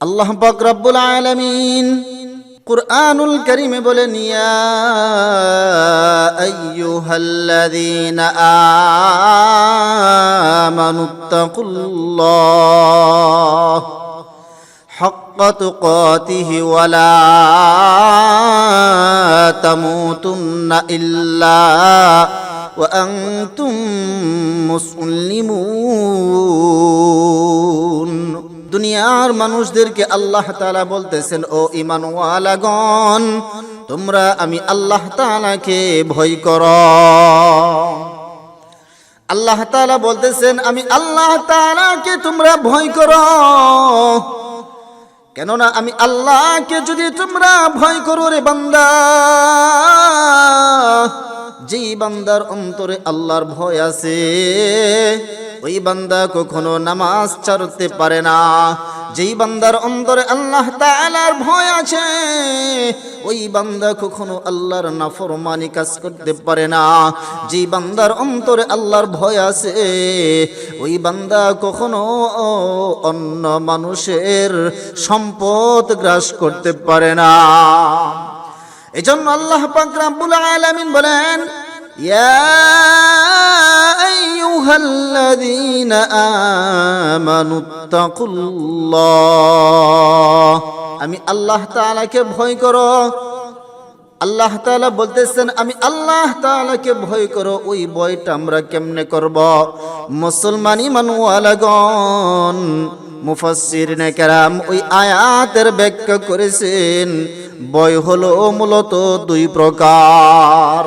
আল্লাহ পাক রব্বুল আলামিন কুরআনুল কারীমে বলেন ইয়া আইয়ুহাল্লাযীনা আমানুত্তাকুল্লাহ حق تقاته ولا تموتن إلا وأنتم مسلمون দুনিয়ার মানুষদেরকে আল্লাহ তালা বলতেছেন, ও ইমানওয়ালাগণ তোমরা আমি আল্লাহ তাআলাকে ভয় করো। আল্লাহ তালা বলতেছেন, আমি আল্লাহ তালাকে তোমরা ভয় করো। কেননা আমি আল্লাহকে যদি তোমরা ভয় করো রে বান্দা, যেই বান্দার অন্তরে আল্লাহর ভয় আছে ওই বান্দা কখনো নামাজ ছাড়তে পারে না। যেই বান্দার অন্তরে আল্লাহ তাআলার ভয় আছে, ওই বান্দা কখনো আল্লাহর নাফরমানি কাজ করতে পারে না। যেই বান্দার অন্তরে আল্লাহর ভয় আছে, ওই বান্দা কখনো অন্য মানুষের সম্পদ গ্রাস করতে পারে না। এজন্য আল্লাহ পাক আলামিন বলেন ইয়া আইয়ুহাল্লাযীনা আমানুত্তাকুল্লাহ আমি আল্লাহ তাআলাকে ভয় করো। আল্লাহ তাআলা বলতেছেন, আমি আল্লাহ তাআলাকে ভয় করো, ওই ভয়টা আমরা কেমনে করব? মুসলমানি মানুয়ালাগণ মুফাসসির কেরাম ওই আয়াতের ব্যাখ্যা করেছেন, ভয় হলো মূলত দুই প্রকার।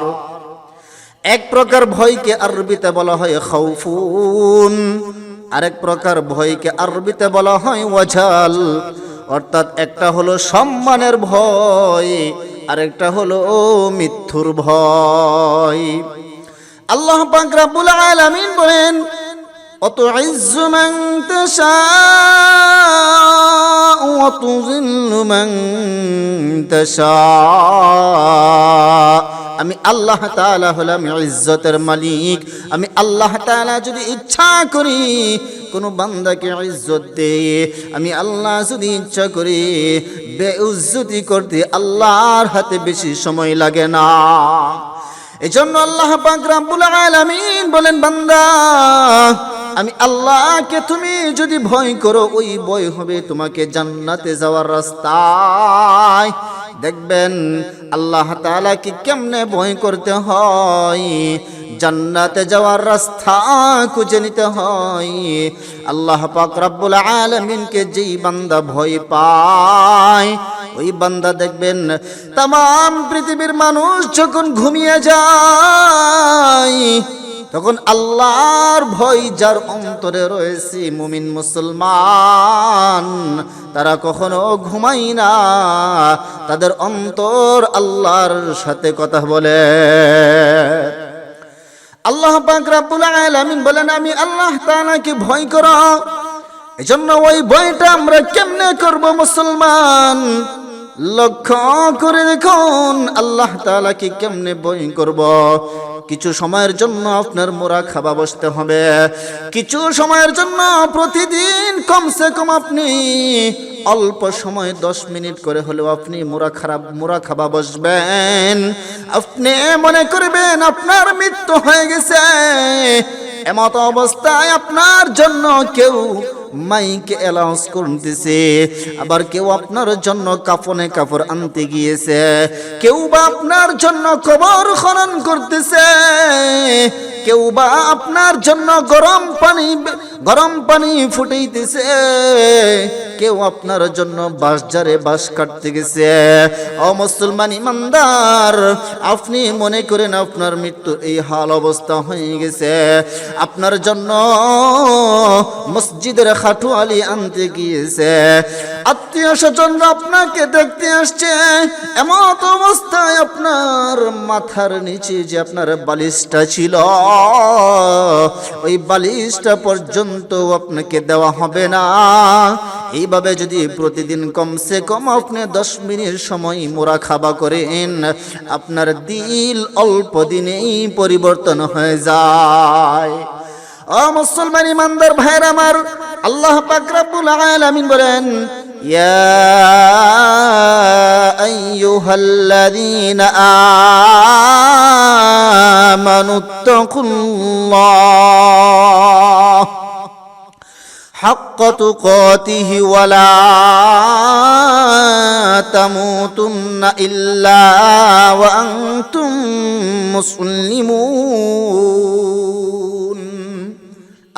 এক প্রকার ভয়কে আরবিতে বলা হয় খৌফুন আরেক প্রকার ভয়কে আরবিতে বলা হয় ওয়াজাল। অর্থাৎ একটা হলো সম্মানের ভয়, আরেকটা হলো মৃত্যুর ভয়। আল্লাহ পাক রাব্বুল আলামিন বলেন وتعز من تشاء وتذل من تشاء আমি আল্লাহ তাআলা হলাম ইজ্জতের মালিক আমি আল্লাহ তাআলা যদি ইচ্ছা করি কোন বান্দাকে ইজ্জত দে আমি আল্লাহ যদি ইচ্ছা করি বেউজ্জতি করতে আল্লাহর হাতে বেশি সময় লাগে না এজন্য আল্লাহ পাক রাব্বুল আলামিন বলেন বান্দা আমি আল্লাহকে তুমি যদি ভয় করো, ওই ভয় হবে তোমাকে জান্নাতে যাওয়ার রাস্তায়। দেখবেন আল্লাহ তাআলাকে কেমনে ভয় করতে হয়? জান্নাতে যাওয়ার রাস্তা খুঁজে নিতে হয়। আল্লাহ পাক রব্বুল আলামিনকে যেই বান্দা ভয় পায়, ওই বান্দা দেখবেন তাম পৃথিবীর মানুষ যখন ঘুমিয়ে যায় তখন আল্লাহর ভয় যার অন্তরে রয়েছে মুমিন মুসলমান, তারা কখনো ঘুমাই না। তাদের অন্তর আল্লাহর সাথে কথা বলে। আল্লাহ পাক রাব্বুল আলামিন বলেন, আমি আল্লাহ তাআলাকে ভয় করো। এজন্য ওই ভয়টা আমরা কেমনে করব মুসলমান? লক্ষ্য করে দেখুন, আল্লাহ তাআলাকে কেমনে ভয় করব। কিছু সময়ের জন্য আপনার মোরা খাবা বসতে হবে। কিছু সময়ের জন্য প্রতিদিন কমসে কম আপনি অল্প সময় দশ মিনিট করে হলেও আপনি মোরা খারাপ মোরা খাবা বসবেন। আপনি মনে করবেন আপনার মৃত্যু হয়ে গেছে। এমত অবস্থায় আপনার জন্য কেউ মাইকে অ্যালাউন্স করতেছে। আবার কেউ আপনার জন্য কাফনে কাপড় আনতে গিয়েছে। কেউ বা আপনার জন্য কবর খনন করতেছে। কেউ বা আপনার জন্য গরম পানি গরম পানি ফুটাইতেছে। কেউ আপনার জন্য বাঁশ জারে বাঁশ কাটতে গেছে। ও মুসলমান ইমানদার, আপনি মনে করেন আপনার মৃত্যু এই হাল অবস্থা হয়ে গেছে। আপনার জন্য মসজিদের খাটু আলী আনতে গিয়েছে। আত্মীয় স্বজন আপনাকে দেখতে আসছে। এমত অবস্থায় আপনার মাথার নিচে যে আপনার বালিশটা ছিল, ওই বালিশটা পর্যন্ত আপনাকে দেওয়া হবে না। এইভাবে যদি প্রতিদিন কমসে কম আপনি দশ মিনিট সময় মোরা খাবা করেন, আপনার দিল অল্প দিনেই পরিবর্তন হয়ে যায়। মুসলমান ইমানদার ভাইয়ের আমার, আল্লাহ পাক রব্বুল আলামিন বলেন يا أيها الذين آمنوا اتقوا الله حق تقاته ولا تموتن إلا وأنتم مسلمون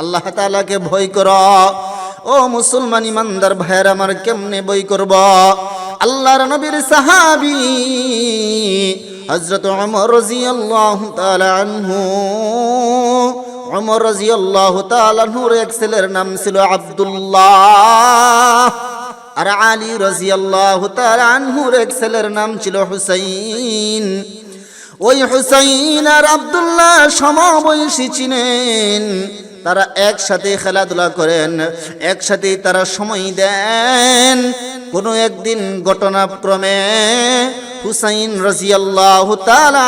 আল্লাহ তাআলাকে ভয় কর ও মুসলমান ইমানদার ভাইয়ের, আমার কেমনে বই করব? আল্লাহর নবীর সাহাবি হযরত ওমর রাদিয়াল্লাহু তাআলা আনহু। ওমর রাদিয়াল্লাহু তাআলা আনহুর এক ছেলের নাম ছিল আব্দুল্লাহ। আর আলী রাদিয়াল্লাহু তাআলা আনহুর এক ছেলের নাম ছিল হুসাইন। ওই হুসাইন আর আব্দুল্লাহ সমবয়সী ছিলেন। তারা একসাথে খেলাধুলা করেন, একসাথে তারা সময় দেন। কোনো একদিন ঘটনাক্রমে হুসাইন রাজিয়াল্লাহ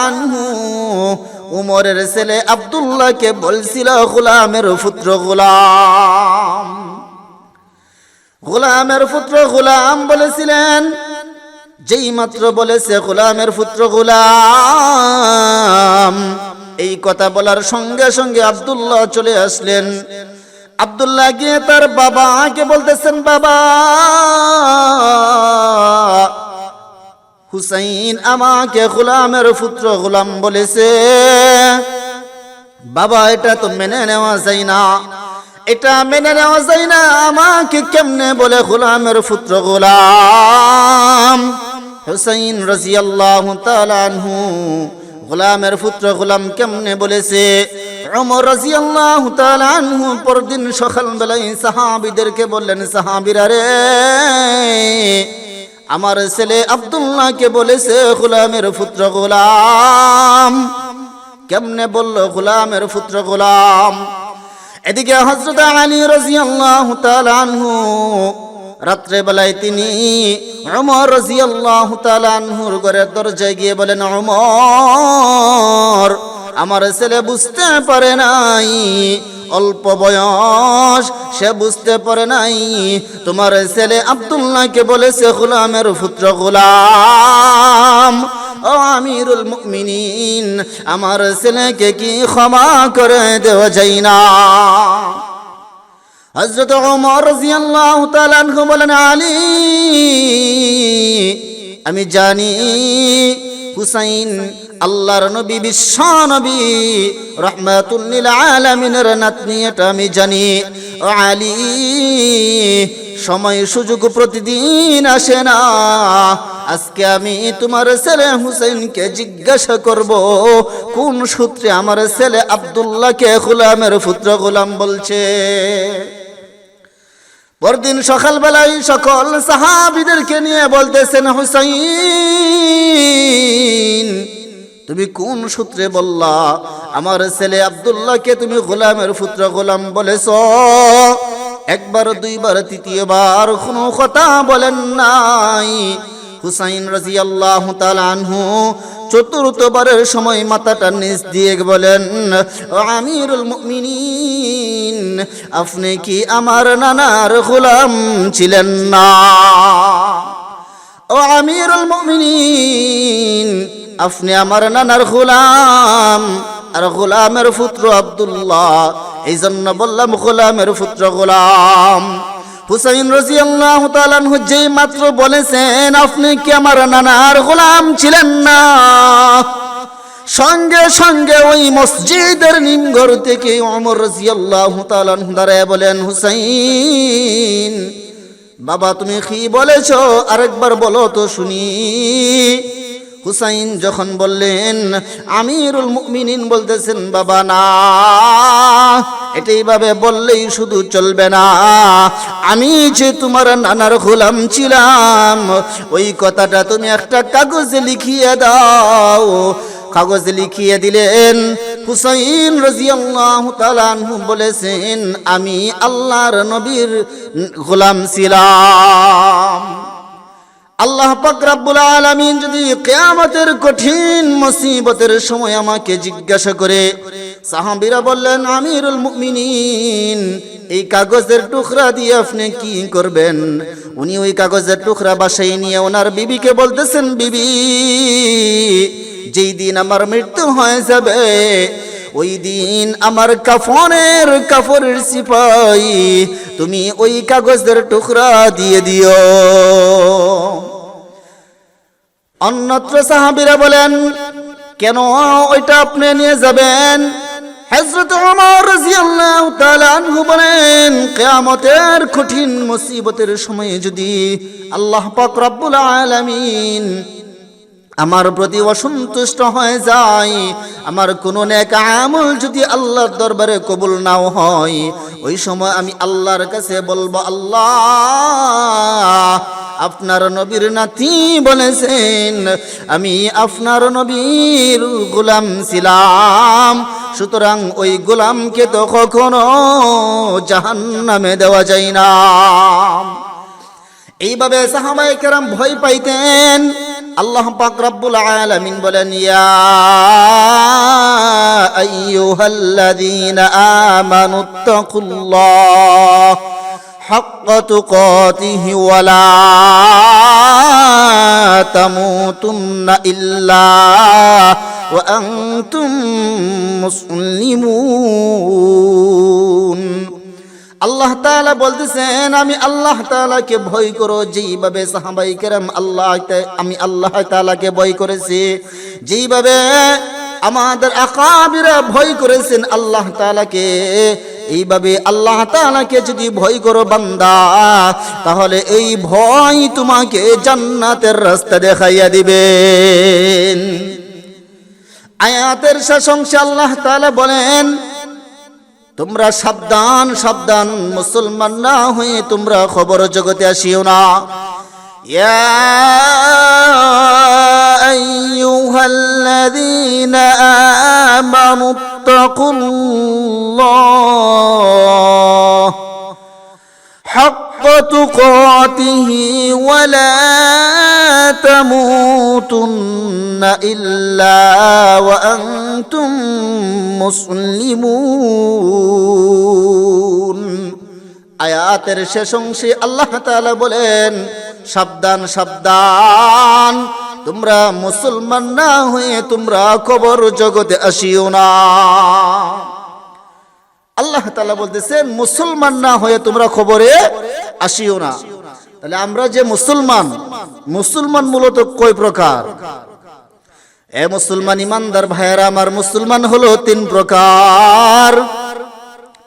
আনহু উমরের ছেলে আব্দুল্লাহকে বলছিল, গোলামের পুত্র গোলাম। গোলামের পুত্র গোলাম? বলেছিলেন। যেই মাত্র বলেছে, গোলামের পুত্র গোলাম। এই কথা বলার সঙ্গে সঙ্গে আব্দুল্লাহ চলে আসলেন। আব্দুল্লাহ গিয়ে তার বাবা বাবাকে বলতেছেন, বাবা, হুসাইন আমাকে গোলামের পুত্র গোলাম বলেছে। বাবা, এটা তো মেনে নেওয়া যায় না। এটা মেনে নেওয়া যায় না, আমাকে কেমনে বলে গোলামের পুত্র গোলাম? হুসাইন রাজিয়াল্লাহু তাআলা আনহু গোলামের পুত্র গোলাম কেমনে বলেছে? ওমর রাজিয়াল্লাহু তাআলা আনহু পরদিন সকালবেলায় সাহাবীদেরকে বললেন, সাহাবীরা রে, আমার ছেলে আব্দুল্লাহকে বলেছে, গোলামের পুত্র গোলাম। কেমনে বলল গোলামের পুত্র গোলাম? এদিকে হজরত আলী রাজিয়াল্লাহু তাআলা আনহু রাত্রে বেলায় তিনি ওমর রাজিয়াল্লাহু তাআলা আনহুর ঘরের দরজায় গিয়ে বলেন ওমর আমার ছেলে বুঝতে পারে নাই, অল্প বয়স, সে বুঝতে পারে নাই, তোমার ছেলে আব্দুল্লাহকে বলেছে গোলামের পুত্র গোলাম। ও আমিরুল মুমিনিন, আমার ছেলেকে কি ক্ষমা করে দেওয়া যায় না? হজরত আনহু বলেন, আলী, আমি জানি হুসাইন আল্লাহর নবী, বিশ্ব নবী রহমাতুল্লিল আলামিনের নাতনি, এটা আমি জানি। আলী, সময় সুযোগ প্রতিদিন আসে না। আজকে আমি তোমার ছেলে হুসেনকে জিজ্ঞাসা করব, কোন সূত্রে আমার ছেলে আব্দুল্লাহকে গোলামের পুত্র গোলাম বলছে? পরদিন সকালবেলায় সকল সাহাবিদেরকে নিয়ে বলতেছেন, হুসাইন, তুমি কোন সূত্রে বললা, আমার ছেলে আব্দুল্লাহকে তুমি গোলামের পুত্র গোলাম বলেছ? একবার, দুইবার, তৃতীয়বার কোনো কথা বলেন নাই। হুসাইন রাজি আল্লাহ আনহু চতুর্থবারের সময় মাথাটা নিচ দিয়ে বলেন, "ও আমিরুল মুমিনিন, আপনি কি আমার নানার গোলাম ছিলেন না? ও আমিরুল মুমিনিন, আপনি আমার নানার গোলাম, আর গোলামের পুত্র আব্দুল্লাহ এই জন্য বললাম গোলামের পুত্র গোলাম। হুসাইন রাজি আল্লাহ যেই মাত্র বলেছেন, আপনি কি আমার নানার গোলাম ছিলেন না? সঙ্গে সঙ্গে ওই মসজিদের নিমঘর থেকে অমর রাজি আল্লাহ দাঁড়ায় বলেন, হুসাইন, বাবা তুমি কি বলেছ? আরেকবার বলো তো শুনি। হুসাইন যখন বললেন, আমিরুল মুমিনিন বলতেছেন, বাবা, না। এটাইভাবে বললেই শুধু চলবে না। আমি যে তোমার নানার গোলাম ছিলাম, ওই কথাটা তুমি একটা কাগজে লিখিয়ে দাও। কাগজে লিখিয়ে দিলেন। হুসাইন রাজিয়াল্লাহু তাআলা বলেছেন, আমি আল্লাহর নবীর গোলাম ছিলাম। আল্লাহ পাক রাব্বুল আলামিন যদি কিয়ামতের কঠিন মুসিবতের সময় আমাকে জিজ্ঞাসা করে, সাহাবিরা বললেন, আমিরুল মুমিনিন, এই কাগজের টুকরা দিয়ে আপনি কি করবেন? উনি ওই কাগজের টুকরা বাসায় নিয়ে ওনার বিবিকে বলতেছেন, বিবি, যেই দিন আমার মৃত্যু হয়ে যাবে ওই দিন আমার কাফনের কাফরের সিপাই, তুমি ওই কাগজের টুকরা দিয়ে দিও। অন্যত্র সাহাবিরা বলেন, কেন ওইটা আপনি নিয়ে যাবেন? হযরত ওমর রাদিয়াল্লাহু তাআলা আনহু বলেন, কিয়ামতের কঠিন মুসিবতের সময়ে যদি আল্লাহ পাক রব্বুল আলামিন আমার প্রতি অসন্তুষ্ট হয়ে যায়। আমার কোনো নেক আমল যদি আল্লাহর দরবারে কবুল নাও হয়, ওই সময় আমি আল্লাহর কাছে বলব, আল্লাহ, আপনার নবীর নাতি বলেছেন, আমি আপনার নবীর গোলাম ছিলাম। সুতরাং ওই গোলামকে তো কখনো জাহান নামে দেওয়া যায় না। এইভাবে সাহাবাই কেরাম ভয় পাইতেন। আল্লাহ পাক রব্বুল আলামিন বলেন ইয়া আইয়ুহাল্লাযীনা আমানুত্তাকুল্লাহ حق تقاته ولا تموتن إلا وأنتم مسلمون আল্লাহ তাআলা বলতেছেন, আমি আল্লাহ তাআলাকে ভয় করো, যেইভাবে সাহাবাই কেরাম আল্লাহ আমি আল্লাহ তাআলাকে ভয় করেছি, যেইভাবে আমাদের আকাবিরা ভয় করেছেন আল্লাহ তাআলাকে, এইভাবে আল্লাহ তাআলাকে যদি ভয় করো বান্দা, তাহলে এই ভয় তোমাকে জান্নাতের রাস্তা দেখাইয়া দিবেন আয়াতের অংশে আল্লাহ তাআলা বলেন তোমরা সাবধান সাবধান মুসলমান না হয়ে তোমরা খবর জগতে আসিও না। আইয়ুহাল্লাযীনা আমানু তাকুল্লাহ। تقاته ولا تموتن إلا وأنتم مسلمون আয়াতের শেষ অংশে আল্লাহ তাআলা বলেন সাবধান সাবধান তোমরা মুসলমান না হয়ে তোমরা কবর জগতে আসিও না আল্লাহ তালা বলতেছেন মুসলমান না হয়ে তোমরা খবরে আসিও না। তাহলে আমরা যে মুসলমান মুসলমান মূলত কয় প্রকার? এ মুসলমান ইমানদার ভাইয়েরা, আমার মুসলমান হলো তিন প্রকার।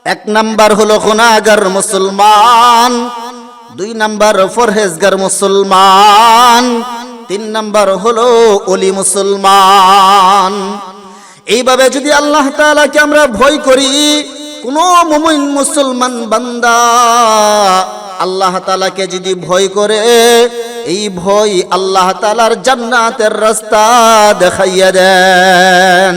এক নাম্বার হলো খোনাগার মুসলমান, দুই নাম্বার ফরহেজগার মুসলমান, তিন নাম্বার হলো অলি মুসলমান। এইভাবে যদি আল্লাহ তাআলাকে আমরা ভয় করি, কোন মুমিন মুসলমান বান্দা আল্লাহ তালাকে যদি ভয় করে এই ভয় আল্লাহ তালার জান্নাতের রাস্তা দেখাইয়া দেন।